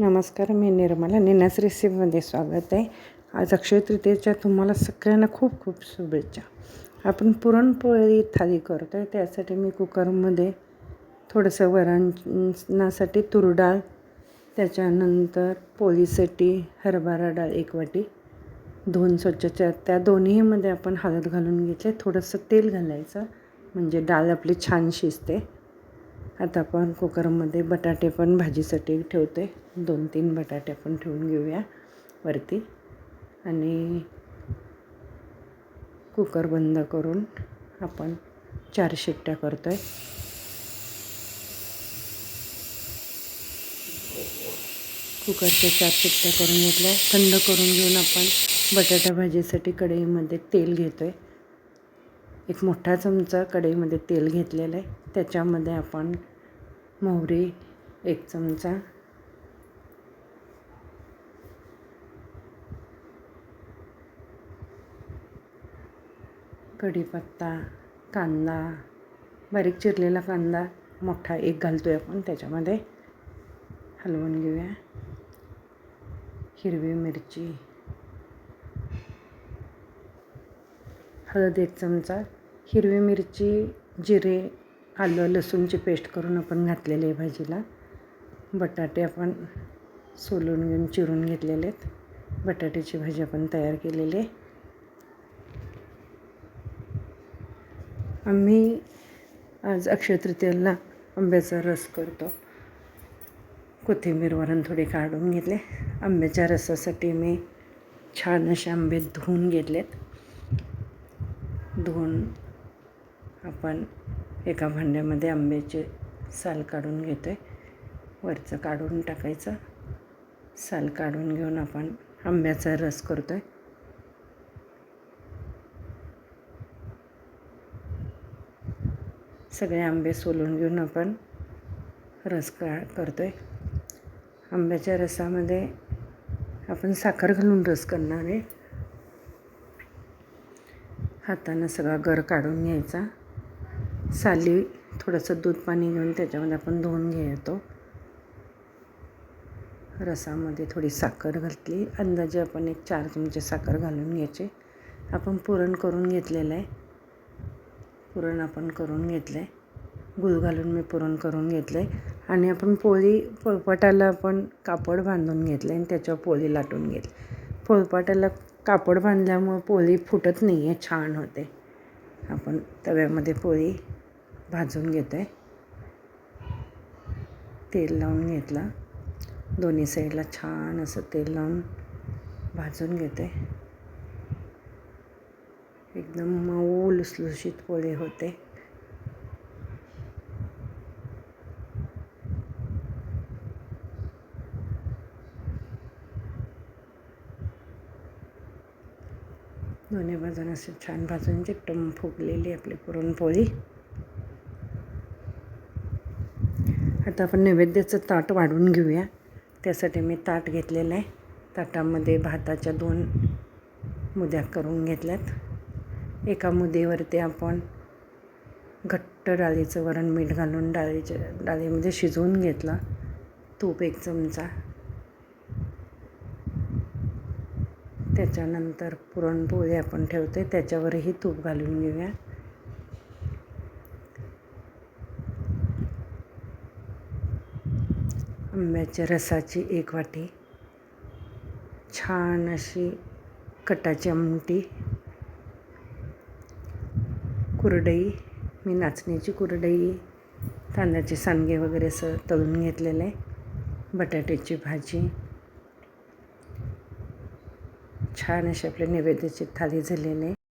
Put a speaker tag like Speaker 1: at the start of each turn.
Speaker 1: नमस्कार मी निर्मला निनास रेसिपीमध्ये स्वागत आहे. आज अक्षय तृतीयेच्या तुम्हाला सगळ्यांना खूप खूप शुभेच्छा. आपण पुरणपोळी थाली करतो आहे त्यासाठी मी कुकरमध्ये थोडंसं वरणासाठी तूर डाळ त्याच्यानंतर पोळीसाठी हरभरा डाळ एक वाटी धुवून स्वच्छच्या त्या दोन्हीमध्ये आपण हळद घालून घेतले. थोडंसं तेल घालायचं म्हणजे डाळ आपली छान शिजते. आता आपण कुकरमध्ये बटाटे पण भाजीसाठी ठेवते. दोन तीन बटाटे आपण ठेवून घेऊया वरती. आणि कुकर बंद करून आपण चार शिट्ट्या करतो आहे कुकरच्या चार शिट्ट्या करून घेतल्या. थंड करून घेऊन आपण बटाटा भाजीसाठी कढईमध्ये तेल घेतो आहे एक मोठा चमचा कढईमध्ये तेल घेतलेलं आहे. त्याच्यामध्ये आपण मोहरी एक चमचा. कढीपत्ता कांदा बारीक चिरलेला कांदा मोठा एक घालतो आहे आपण त्याच्यामध्ये. हलवून घेऊया. हिरवी मिरची. हळद एक चमचा. हिरवी मिरची जिरे आलं लसूणची पेस्ट करून आपण घातलेली आहे भाजीला. बटाटे आपण सोलून घेऊन चिरून घेतलेले आहेत. बटाट्याची भाजी आपण तयार केलेली आहे. आम्ही आज अक्षयतृतीयाला आंब्याचा रस करतो. कोथिंबीर वरण थोडी काढून घेतले. आंब्याच्या रसासाठी मी छान असे आंबे धुवून घेतलेत. धुवून आपण एका भांड्यामध्ये आंब्याचे साल काढून घेतो आहे वरचं काढून टाकायचं. साल काढून घेऊन आपण आंब्याचा रस करतो आहे सगळे आंबे सोलून घेऊन आपण रस का करतो आहे आंब्याच्या रसामध्ये आपण साखर घालून रस करणार आहे. हातानं सगळा गर काढून घ्यायचा. साली थोडंसं दूध पाणी घेऊन त्याच्यामध्ये आपण धुवून घेतो. रसामध्ये थोडी साखर घातली. अंदाजे आपण एक चार चमचे साखर घालून घ्यायचे. आपण पुरण करून घेतलेलं आहे. पुरण आपण करून घेतलं आहे गुळ घालून मी पुरण करून घेतलं आहे आणि आपण पोळी पोळपाटाला आपण कापड बांधून घेतलं आहे आणि त्याच्यावर पोळी लाटून घेतली. पोळपाटाला कापड बांधल्यामुळं पोळी फुटत नाही आहे छान होते. आपण तव्यामध्ये पोळी भाजून घेतो आहे तेल लावून घेतलं. दोन्ही साईडला छान असं तेल लावून भाजून घेते एकदम मऊ लुसलुशीत पोळी होते. दोन्ही बाजून असे छान भाजून चिकटम फुगलेली आपली पुरणपोळी. आता आपण नैवेद्याचं ताट वाढवून घेऊया. त्यासाठी मी ताट घेतलेलं आहे. ताटामध्ये भाताच्या दोन मुद्या करून घेतल्यात. एका मुदेवरती आपण घट्ट डाळीचं वरण मीठ घालून डाळीच्या डाळीमध्ये शिजवून घेतलं. तूप एक चमचा. त्याच्यानंतर पुरणपोळी आपण ठेवते त्याच्यावरही तूप घालून घेऊया. आंब्याच्या रसाची एक वाटी छान अशी कटाची आमटी कुरडई मी नाचणीची कुरडई तांदळाचे सांडगे वगैरे असं तळून घेतलेलं आहे बटाट्याची भाजी छान अशी आपल्या नैवेद्याची थाली झालेली. आहे